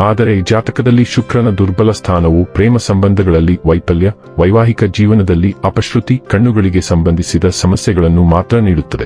ಆದರೆ ಜಾತಕದಲ್ಲಿ ಶುಕ್ರನ ದುರ್ಬಲ ಸ್ಥಾನವು ಪ್ರೇಮ ಸಂಬಂಧಗಳಲ್ಲಿ ವೈಫಲ್ಯ, ವೈವಾಹಿಕ ಜೀವನದಲ್ಲಿ ಅಪಶ್ರುತಿ, ಕಣ್ಣುಗಳಿಗೆ ಸಂಬಂಧಿಸಿದ ಸಮಸ್ಯೆಗಳನ್ನು ಮಾತ್ರ ನೀಡುತ್ತದೆ.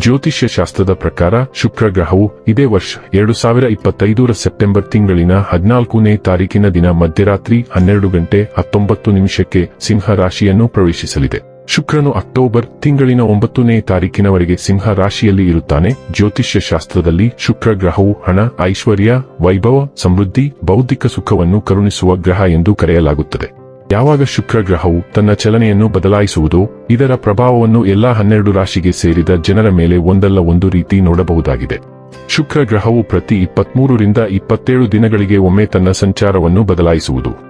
ಜ್ಯೋತಿಷ್ಯ ಶಾಸ್ತ್ರದ ಪ್ರಕಾರ ಶುಕ್ರ ಗ್ರಹವು ಇದೇ ವರ್ಷ ಎರಡು ಸಾವಿರ ಇಪ್ಪತ್ತೈದರ ಸೆಪ್ಟೆಂಬರ್ ತಿಂಗಳಿನ ಹದಿನಾಲ್ಕನೇ ತಾರೀಕಿನ ದಿನ ಮಧ್ಯರಾತ್ರಿ ಹನ್ನೆರಡು ಗಂಟೆ ಹತ್ತೊಂಬತ್ತು ನಿಮಿಷಕ್ಕೆ ಸಿಂಹ ರಾಶಿಯನ್ನು ಪ್ರವೇಶಿಸಲಿದೆ. ಶುಕ್ರನು ಅಕ್ಟೋಬರ್ ತಿಂಗಳಿನ ಒಂಬತ್ತನೇ ತಾರೀಕಿನವರೆಗೆ ಸಿಂಹ ರಾಶಿಯಲ್ಲಿ ಇರುತ್ತಾನೆ. ಜ್ಯೋತಿಷ್ಯ ಶಾಸ್ತ್ರದಲ್ಲಿ ಶುಕ್ರ ಗ್ರಹವು ಹಣ, ಐಶ್ವರ್ಯ, ವೈಭವ, ಸಮೃದ್ಧಿ, ಬೌದ್ಧಿಕ ಸುಖವನ್ನು ಕರುಣಿಸುವ ಗ್ರಹ ಎಂದು ಕರೆಯಲಾಗುತ್ತದೆ. ಯಾವಾಗ ಶುಕ್ರ ಗ್ರಹವು ತನ್ನ ಚಲನೆಯನ್ನು ಬದಲಾಯಿಸುವುದು, ಇದರ ಪ್ರಭಾವವನ್ನು ಎಲ್ಲಾ ಹನ್ನೆರಡು ರಾಶಿಗೆ ಸೇರಿದ ಜನರ ಮೇಲೆ ಒಂದಲ್ಲ ಒಂದು ರೀತಿ ನೋಡಬಹುದಾಗಿದೆ. ಶುಕ್ರ ಗ್ರಹವು ಪ್ರತಿ ಇಪ್ಪತ್ಮೂರರಿಂದ ಇಪ್ಪತ್ತೇಳು ದಿನಗಳಿಗೆ ಒಮ್ಮೆ ತನ್ನ ಸಂಚಾರವನ್ನು ಬದಲಾಯಿಸುವುದು.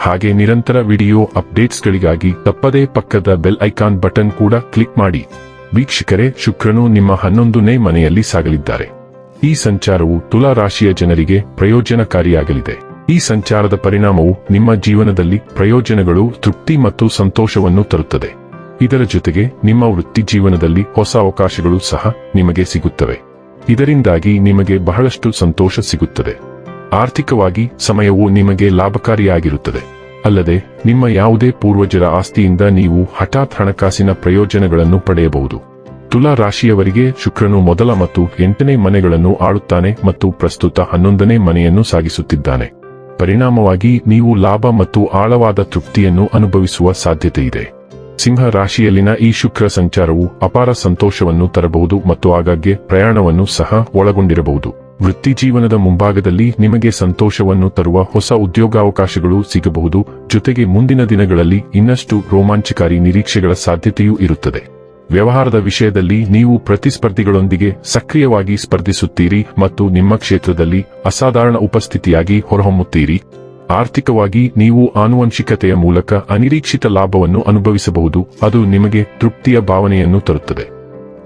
ಹಾಗೆ ನಿರಂತರ ವಿಡಿಯೋ ಅಪ್ಡೇಟ್ಸ್ಗಳಿಗಾಗಿ ತಪ್ಪದೇ ಪಕ್ಕದ ಬೆಲ್ ಐಕಾನ್ ಬಟನ್ ಕೂಡ ಕ್ಲಿಕ್ ಮಾಡಿ. ವೀಕ್ಷಕರೇ, ಶುಕ್ರನು ನಿಮ್ಮ ಹನ್ನೊಂದನೇ ಮನೆಯಲ್ಲಿ ಸಾಗಲಿದ್ದಾರೆ. ಈ ಸಂಚಾರವು ತುಲಾ ರಾಶಿಯ ಜನರಿಗೆ ಪ್ರಯೋಜನಕಾರಿಯಾಗಲಿದೆ. ಈ ಸಂಚಾರದ ಪರಿಣಾಮವು ನಿಮ್ಮ ಜೀವನದಲ್ಲಿ ಪ್ರಯೋಜನಗಳು, ತೃಪ್ತಿ ಮತ್ತು ಸಂತೋಷವನ್ನು ತರುತ್ತದೆ. ಇದರ ಜೊತೆಗೆ ನಿಮ್ಮ ವೃತ್ತಿ ಜೀವನದಲ್ಲಿ ಹೊಸ ಅವಕಾಶಗಳು ಸಹ ನಿಮಗೆ ಸಿಗುತ್ತವೆ. ಇದರಿಂದಾಗಿ ನಿಮಗೆ ಬಹಳಷ್ಟು ಸಂತೋಷ ಸಿಗುತ್ತದೆ. ಆರ್ಥಿಕವಾಗಿ ಸಮಯವು ನಿಮಗೆ ಲಾಭಕಾರಿಯಾಗಿರುತ್ತದೆ. ಅಲ್ಲದೆ, ನಿಮ್ಮ ಯಾವುದೇ ಪೂರ್ವಜರ ಆಸ್ತಿಯಿಂದ ನೀವು ಹಠಾತ್ ಹಣಕಾಸಿನ ಪ್ರಯೋಜನಗಳನ್ನು ಪಡೆಯಬಹುದು. ತುಲಾ ರಾಶಿಯವರಿಗೆ ಶುಕ್ರನು ಮೊದಲ ಮತ್ತು ಎಂಟನೇ ಮನೆಗಳನ್ನು ಆಳುತ್ತಾನೆ ಮತ್ತು ಪ್ರಸ್ತುತ ಹನ್ನೊಂದನೇ ಮನೆಯನ್ನು ಸಾಗಿಸುತ್ತಿದ್ದಾನೆ. ಪರಿಣಾಮವಾಗಿ ನೀವು ಲಾಭ ಮತ್ತು ಆಳವಾದ ತೃಪ್ತಿಯನ್ನು ಅನುಭವಿಸುವ ಸಾಧ್ಯತೆಯಿದೆ ಸಿಂಹ ರಾಶಿಯಲ್ಲಿನ ಈ ಶುಕ್ರ ಸಂಚಾರವು ಅಪಾರ ಸಂತೋಷವನ್ನು ತರಬಹುದು ಮತ್ತು ಆಗಾಗ್ಗೆ ಪ್ರಯಾಣವನ್ನು ಸಹ ಒಳಗೊಂಡಿರಬಹುದು. ವೃತ್ತಿ ಜೀವನದ ಮುಂಭಾಗದಲ್ಲಿ ನಿಮಗೆ ಸಂತೋಷವನ್ನು ತರುವ ಹೊಸ ಉದ್ಯೋಗಾವಕಾಶಗಳು ಸಿಗಬಹುದು, ಜೊತೆಗೆ ಮುಂದಿನ ದಿನಗಳಲ್ಲಿ ಇನ್ನಷ್ಟು ರೋಮಾಂಚಕಾರಿ ನಿರೀಕ್ಷೆಗಳ ಸಾಧ್ಯತೆಯೂ ಇರುತ್ತದೆ. ವ್ಯವಹಾರದ ವಿಷಯದಲ್ಲಿ ನೀವು ಪ್ರತಿಸ್ಪರ್ಧಿಗಳೊಂದಿಗೆ ಸಕ್ರಿಯವಾಗಿ ಸ್ಪರ್ಧಿಸುತ್ತೀರಿ ಮತ್ತು ನಿಮ್ಮ ಕ್ಷೇತ್ರದಲ್ಲಿ ಅಸಾಧಾರಣ ಉಪಸ್ಥಿತಿಯಾಗಿ ಹೊರಹೊಮ್ಮುತ್ತೀರಿ. ಆರ್ಥಿಕವಾಗಿ ನೀವು ಆನುವಂಶಿಕತೆಯ ಮೂಲಕ ಅನಿರೀಕ್ಷಿತ ಲಾಭವನ್ನು ಅನುಭವಿಸಬಹುದು, ಅದು ನಿಮಗೆ ತೃಪ್ತಿಯ ಭಾವನೆಯನ್ನು ತರುತ್ತದೆ.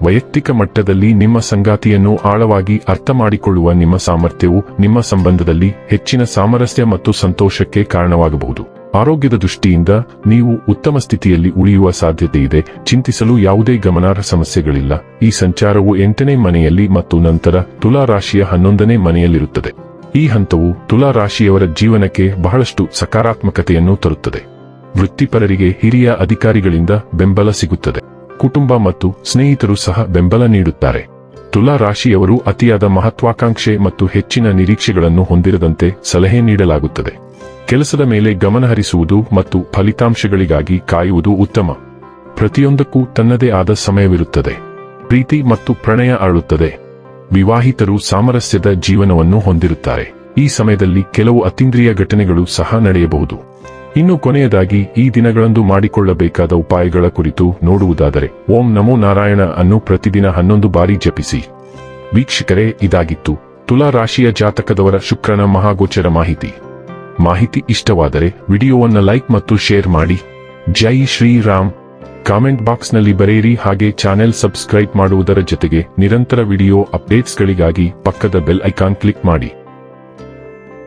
ವೈಯಕ್ತಿಕ ಮಟ್ಟದಲ್ಲಿ ನಿಮ್ಮ ಸಂಗಾತಿಯನ್ನು ಆಳವಾಗಿ ಅರ್ಥ ಮಾಡಿಕೊಳ್ಳುವ ನಿಮ್ಮ ಸಾಮರ್ಥ್ಯವು ನಿಮ್ಮ ಸಂಬಂಧದಲ್ಲಿ ಹೆಚ್ಚಿನ ಸಾಮರಸ್ಯ ಮತ್ತು ಸಂತೋಷಕ್ಕೆ ಕಾರಣವಾಗಬಹುದು. ಆರೋಗ್ಯದ ದೃಷ್ಟಿಯಿಂದ ನೀವು ಉತ್ತಮ ಸ್ಥಿತಿಯಲ್ಲಿ ಉಳಿಯುವ ಸಾಧ್ಯತೆ ಇದೆ. ಚಿಂತಿಸಲು ಯಾವುದೇ ಗಮನಾರ್ಹ ಸಮಸ್ಯೆಗಳಿಲ್ಲ. ಈ ಸಂಚಾರವು ಎಂಟನೇ ಮನೆಯಲ್ಲಿ ಮತ್ತು ನಂತರ ತುಲಾ ರಾಶಿಯ ಹನ್ನೊಂದನೇ ಮನೆಯಲ್ಲಿರುತ್ತದೆ. ಈ ಹಂತವು ತುಲಾ ರಾಶಿಯವರ ಜೀವನಕ್ಕೆ ಬಹಳಷ್ಟು ಸಕಾರಾತ್ಮಕತೆಯನ್ನು ತರುತ್ತದೆ. ವೃತ್ತಿಪರರಿಗೆ ಹಿರಿಯ ಅಧಿಕಾರಿಗಳಿಂದ ಬೆಂಬಲ ಸಿಗುತ್ತದೆ. ಕುಟುಂಬ ಮತ್ತು ಸ್ನೇಹಿತರು ಸಹ ಬೆಂಬಲ ನೀಡುತ್ತಾರೆ. ತುಲಾ ರಾಶಿಯವರು ಅತಿಯಾದ ಮಹತ್ವಾಕಾಂಕ್ಷೆ ಮತ್ತು ಹೆಚ್ಚಿನ ನಿರೀಕ್ಷೆಗಳನ್ನು ಹೊಂದಿರದಂತೆ ಸಲಹೆ ನೀಡಲಾಗುತ್ತದೆ. ಕೆಲಸದ ಮೇಲೆ ಗಮನಹರಿಸುವುದು ಮತ್ತು ಫಲಿತಾಂಶಗಳಿಗಾಗಿ ಕಾಯುವುದು ಉತ್ತಮ. ಪ್ರತಿಯೊಂದಕ್ಕೂ ತನ್ನದೇ ಆದ ಸಮಯವಿರುತ್ತದೆ. ಪ್ರೀತಿ ಮತ್ತು ಪ್ರಣಯ ಅರಳುತ್ತದೆ. ವಿವಾಹಿತರು ಸಾಮರಸ್ಯದ ಜೀವನವನ್ನು ಹೊಂದಿರುತ್ತಾರೆ. ಈ ಸಮಯದಲ್ಲಿ ಕೆಲವು ಅತೀಂದ್ರಿಯ ಘಟನೆಗಳು ಸಹ ನಡೆಯಬಹುದು. ಇನ್ನು ಕೊನೆಯದಾಗಿ ಈ ದಿನಗಳಂದು ಮಾಡಿಕೊಳ್ಳಬೇಕಾದ ಉಪಾಯಗಳ ಕುರಿತು ನೋಡುವುದಾದರೆ, ಓಂ ನಮೋ ನಾರಾಯಣ ಅನ್ನು ಪ್ರತಿದಿನ ಹನ್ನೊಂದು ಬಾರಿ ಜಪಿಸಿ. ವೀಕ್ಷಕರೇ, ಇದಾಗಿತ್ತು. ತುಲಾ ರಾಶಿಯ ಜಾತಕದವರ ಶುಕ್ರನ ಮಹಾಗೋಚರ ಮಾಹಿತಿ. ಮಾಹಿತಿ ಇಷ್ಟವಾದರೆ ವಿಡಿಯೋವನ್ನು ಲೈಕ್ ಮತ್ತು ಶೇರ್ ಮಾಡಿ. ಜೈ ಶ್ರೀರಾಮ್. ಕಾಮೆಂಟ್ ಬಾಕ್ಸ್ನಲ್ಲಿ ಬರೆಯಿರಿ. ಹಾಗೆ ಚಾನೆಲ್ ಸಬ್ಸ್ಕ್ರೈಬ್ ಮಾಡುವುದರ ಜೊತೆಗೆ ನಿರಂತರ ವಿಡಿಯೋ ಅಪ್ಡೇಟ್ಸ್ಗಳಿಗಾಗಿ ಪಕ್ಕದ ಬೆಲ್ ಐಕಾನ್ ಕ್ಲಿಕ್ ಮಾಡಿ.